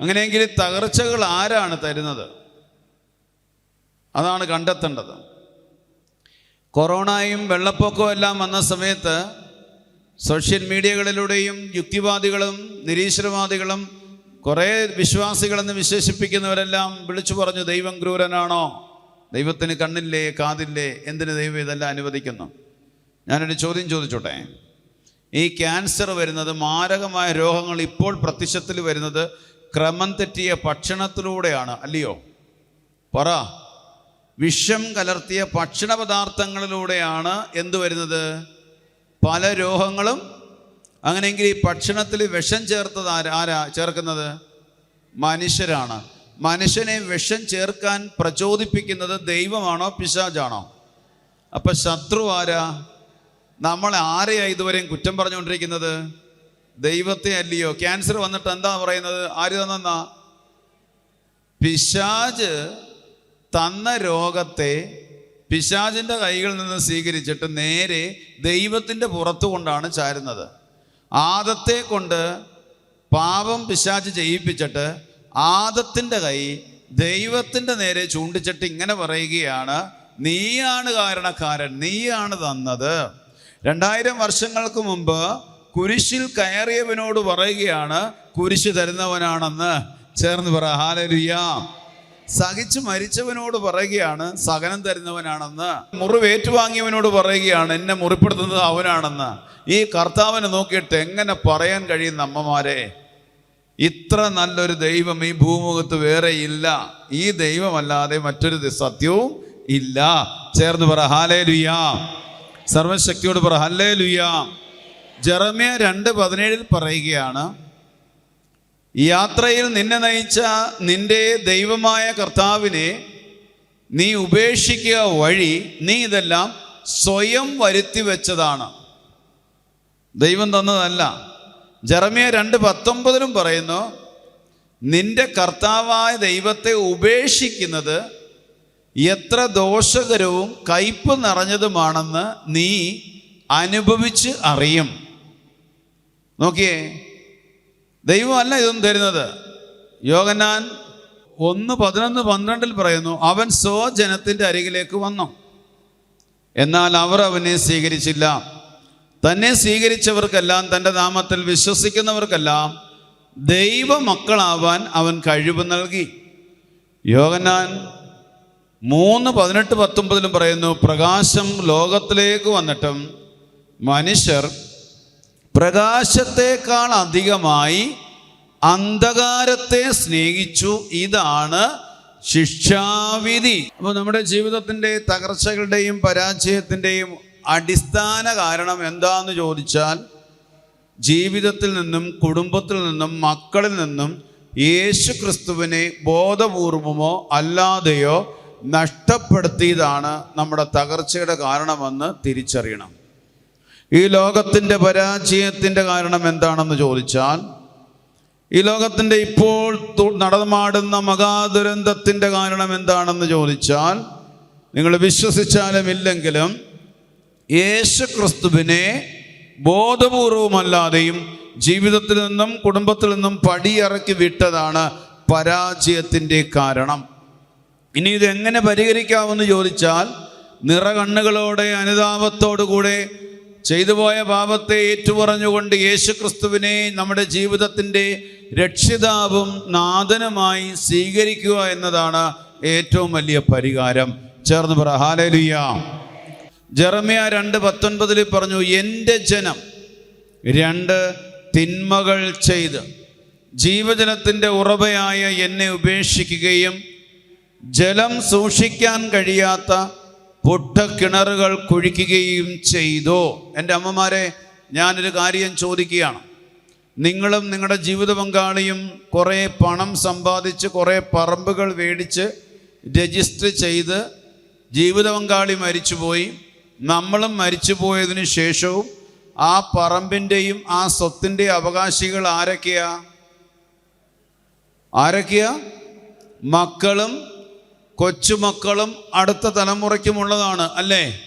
അങ്ങനെയെങ്കിൽ തകർച്ചകൾ ആരാണ് തരുന്നത്? അതാണ് കണ്ടെത്തേണ്ടത്. കൊറോണയും വെള്ളപ്പൊക്കവും എല്ലാം വന്ന സമയത്ത് സോഷ്യൽ മീഡിയകളിലൂടെയും യുക്തിവാദികളും നിരീശ്വരവാദികളും കുറേ വിശ്വാസികളെന്ന് വിശേഷിപ്പിക്കുന്നവരെല്ലാം വിളിച്ചു പറഞ്ഞു ദൈവം ക്രൂരനാണോ? ദൈവത്തിന് കണ്ണില്ലേ കാതില്ലേ? എന്തിന് ദൈവം ഇതെല്ലാം അനുവദിക്കുന്നു? ഞാനൊരു ചോദ്യം ചോദിച്ചോട്ടെ? ഈ ക്യാൻസർ വരുന്നത് മാരകമായ രോഗങ്ങൾ ഇപ്പോൾ പ്രത്യക്ഷത്തിൽ വരുന്നത് ക്രമം തെറ്റിയ ഭക്ഷണത്തിലൂടെയാണ് അല്ലയോ? പറ. വിഷം കലർത്തിയ ഭക്ഷണ പദാർത്ഥങ്ങളിലൂടെയാണ് എന്ത് വരുന്നത്? പല രോഗങ്ങളും. അങ്ങനെയെങ്കിൽ ഈ ഭക്ഷണത്തിൽ വിഷം ചേർത്തത് ആരാ ആരാ ചേർക്കുന്നത്? മനുഷ്യരാണ്. മനുഷ്യനെ വിഷം ചേർക്കാൻ പ്രചോദിപ്പിക്കുന്നത് ദൈവമാണോ പിശാജാണോ അപ്പം ശത്രു ആരാ? നമ്മളെ ആരെയാ ഇതുവരെയും കുറ്റം പറഞ്ഞുകൊണ്ടിരിക്കുന്നത്? ദൈവത്തെ അല്ലയോ? ക്യാൻസർ വന്നിട്ട് എന്താ പറയുന്നത്? ആര് തന്നെന്നാ? പിശാജ് തന്ന രോഗത്തെ പിശാജിന്റെ കൈകളിൽ നിന്ന് സ്വീകരിച്ചിട്ട് നേരെ ദൈവത്തിന്റെ പുറത്തു കൊണ്ടാണ് ചാരുന്നത്. ആദത്തെ കൊണ്ട് പാപം പിശാജ് ചെയ്യിപ്പിച്ചിട്ട് ആദത്തിന്റെ കൈ ദൈവത്തിന്റെ നേരെ ചൂണ്ടിച്ചിട്ട് ഇങ്ങനെ പറയുകയാണ് നീയാണ് കാരണക്കാരൻ നീയാണ് തന്നത്. രണ്ടായിരം വർഷങ്ങൾക്ക് മുമ്പ് കുരിശിൽ കയറിയവനോട് പറയുകയാണ് കുരിശ് തരുന്നവനാണെന്ന്. ചേർന്ന് പറ ഹാലലുയ്യാ സഹിച്ച് മരിച്ചവനോട് പറയുകയാണ് സഹനം തരുന്നവനാണെന്ന്. മുറിവേറ്റുവാങ്ങിയവനോട് പറയുകയാണ് എന്നെ മുറിപ്പെടുത്തുന്നത് അവനാണെന്ന്. ഈ കർത്താവിനെ നോക്കിയിട്ട് എങ്ങനെ പറയാൻ കഴിയുന്ന അമ്മമാരെ? ഇത്ര നല്ലൊരു ദൈവം ഈ ഭൂമുഖത്ത് വേറെ ഇല്ല. ഈ ദൈവമല്ലാതെ മറ്റൊരു സത്യവും ഇല്ല. ചേർന്ന് പറ ഹാലേ ലുയാ സർവശക്തിയോട് പറ ഹല്ലേ ലുയാ ജെറമ്യ രണ്ട് പതിനേഴിൽ പറയുകയാണ് യാത്രയിൽ നിന്നെ നയിച്ച നിന്റെ ദൈവമായ കർത്താവിനെ നീ ഉപേക്ഷിക്കുക വഴി നീ ഇതെല്ലാം സ്വയം വരുത്തി വെച്ചതാണ്. ദൈവം തന്നതല്ല. ജെറമിയ രണ്ട് പത്തൊമ്പതിലും പറയുന്നു നിന്റെ കർത്താവായ ദൈവത്തെ ഉപേക്ഷിക്കുന്നത് എത്ര ദോഷകരവും കയ്പ് നിറഞ്ഞതുമാണെന്ന് നീ അനുഭവിച്ച് അറിയും. നോക്കിയേ ദൈവമല്ല ഇതൊന്നും തരുന്നത്. യോഗനാൻ ഒന്ന് പതിനൊന്ന് പന്ത്രണ്ടിൽ പറയുന്നു അവൻ സ്വജനത്തിന്റെ അരികിലേക്ക് വന്നു. എന്നാൽ അവർ അവനെ സ്വീകരിച്ചില്ല. തന്നെ സ്വീകരിച്ചവർക്കെല്ലാം തന്റെ നാമത്തിൽ വിശ്വസിക്കുന്നവർക്കെല്ലാം ദൈവമക്കളാവാൻ അവൻ കഴിവ് നൽകി. യോഗനാൻ മൂന്ന് പതിനെട്ട് പത്തൊമ്പതിലും പറയുന്നു പ്രകാശം ലോകത്തിലേക്ക് വന്നിട്ടും മനുഷ്യർ പ്രകാശത്തെക്കാൾ അധികമായി അന്ധകാരത്തെ സ്നേഹിച്ചു. ഇതാണ് ശിക്ഷാവിധി. അപ്പോൾ നമ്മുടെ ജീവിതത്തിന്റെ തകർച്ചകളുടെയും പരാജയത്തിന്റെയും അടിസ്ഥാന കാരണം എന്താന്ന് ചോദിച്ചാൽ ജീവിതത്തിൽ നിന്നും കുടുംബത്തിൽ നിന്നും മക്കളിൽ നിന്നും യേശു ക്രിസ്തുവിനെ ബോധപൂർവമോ അല്ലാതെയോ നഷ്ടപ്പെടുത്തിയതാണ് നമ്മുടെ തകർച്ചയുടെ കാരണമെന്ന് തിരിച്ചറിയണം. ഈ ലോകത്തിന്റെ പരാജയത്തിന്റെ കാരണം എന്താണെന്ന് ചോദിച്ചാൽ ഈ ലോകത്തിന്റെ ഇപ്പോൾ നടമാടുന്ന മഹാദുരന്തത്തിന്റെ കാരണം എന്താണെന്ന് ചോദിച്ചാൽ നിങ്ങൾ വിശ്വസിച്ചാലും ഇല്ലെങ്കിലും യേശു ക്രിസ്തുവിനെ ബോധപൂർവമല്ലാതെയും ജീവിതത്തിൽ നിന്നും കുടുംബത്തിൽ നിന്നും പടിയിറക്കി വിട്ടതാണ് പരാജയത്തിന്റെ കാരണം. ഇനി ഇത് എങ്ങനെ പരിഹരിക്കാമെന്ന് ചോദിച്ചാൽ നിറകണ്ണുകളോടെ അനുതാപത്തോടുകൂടെ ചെയ്തു പോയ പാപത്തെ ഏറ്റുപറഞ്ഞുകൊണ്ട് യേശു ക്രിസ്തുവിനെ നമ്മുടെ ജീവിതത്തിന്റെ രക്ഷിതാവും നാഥനുമായി സ്വീകരിക്കുക എന്നതാണ് ഏറ്റവും വലിയ പരിഹാരം. ചേർന്ന് പറ ഹാലലിയ ജെറമിയ രണ്ട് പത്തൊൻപതിൽ പറഞ്ഞു എന്റെ ജനം രണ്ട് തിന്മകൾ ചെയ്ത് ജീവജലത്തിന്റെ ഉറവയായ എന്നെ ഉപേക്ഷിക്കുകയും ജലം സൂക്ഷിക്കാൻ കഴിയാത്ത പൊട്ടക്കിണറുകൾ കുഴിക്കുകയും ചെയ്തു. എന്റെ അമ്മമാരെ ഞാനൊരു കാര്യം ചോദിക്കുകയാണ്. നിങ്ങളും നിങ്ങളുടെ ജീവിത പങ്കാളിയും കുറേ പണം സമ്പാദിച്ച് കുറേ പറമ്പുകൾ മേടിച്ച് രജിസ്റ്റർ ചെയ്ത് ജീവിത പങ്കാളി മരിച്ചുപോയി. നമ്മളും മരിച്ചു പോയതിനു ശേഷവും ആ പറമ്പിന്റെയും ആ സ്വത്തിന്റെ അവകാശികൾ ആരൊക്കെയാ? ആരൊക്കെയാ? മക്കളും കൊച്ചുമക്കളും അടുത്ത തലമുറയ്ക്കുമുള്ളതാണ് അല്ലേ?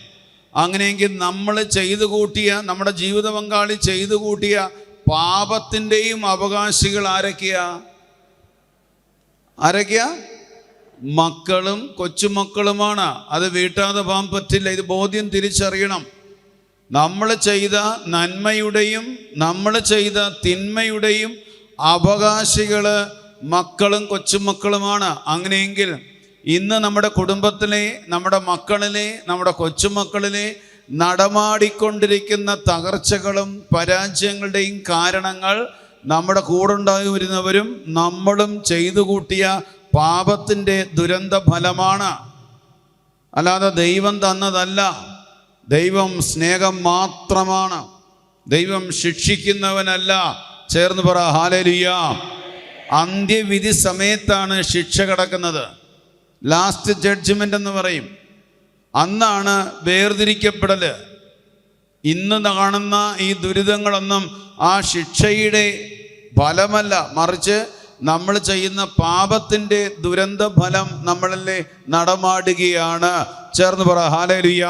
അങ്ങനെയെങ്കിൽ നമ്മൾ ചെയ്തു കൂട്ടിയ നമ്മുടെ ജീവിത പങ്കാളി ചെയ്തു കൂട്ടിയ പാപത്തിന്റെയും അവകാശികൾ ആരൊക്കെയാ? ആരൊക്കെയാ? മക്കളും കൊച്ചുമക്കളുമാണ്. അത് വീട്ടാതെ പോകാൻ പറ്റില്ല. ഇത് ബോധ്യം തിരിച്ചറിയണം. നമ്മൾ ചെയ്ത നന്മയുടെയും നമ്മൾ ചെയ്ത തിന്മയുടെയും അവകാശികൾ മക്കളും കൊച്ചുമക്കളുമാണ്. അങ്ങനെയെങ്കിൽ ഇന്ന് നമ്മുടെ കുടുംബത്തിലെ നമ്മുടെ മക്കളിലെ നമ്മുടെ കൊച്ചുമക്കളിലെ നടമാടിക്കൊണ്ടിരിക്കുന്ന തകർച്ചകളും പരാജയങ്ങളുടെയും കാരണങ്ങൾ നമ്മുടെ കൂടുണ്ടായി വരുന്നവരും നമ്മളും ചെയ്തു കൂട്ടിയ പാപത്തിന്റെ ദുരന്ത ഫലമാണ് അല്ലാതെ ദൈവം തന്നതല്ല. ദൈവം സ്നേഹം മാത്രമാണ്. ദൈവം ശിക്ഷിക്കുന്നവനല്ല. ചേർന്ന് പറ ഹാലലിയ. അന്ത്യവിധി സമയത്താണ് ശിക്ഷ കിടക്കുന്നത്. ലാസ്റ്റ് ജഡ്ജ്മെന്റ് എന്ന് പറയും. അന്നാണ് വേർതിരിക്കപ്പെടൽ ഇന്ന് കാണുന്ന ഈ ദുരിതങ്ങളൊന്നും ആ ശിക്ഷയുടെ ഫലമല്ല. മറിച്ച് നമ്മൾ ചെയ്യുന്ന പാപത്തിന്റെ ദുരന്ത ഫലം നമ്മളിലെ നടമാടുകയാണ്. ചേർന്ന് പറ ഹാലലുയ്യ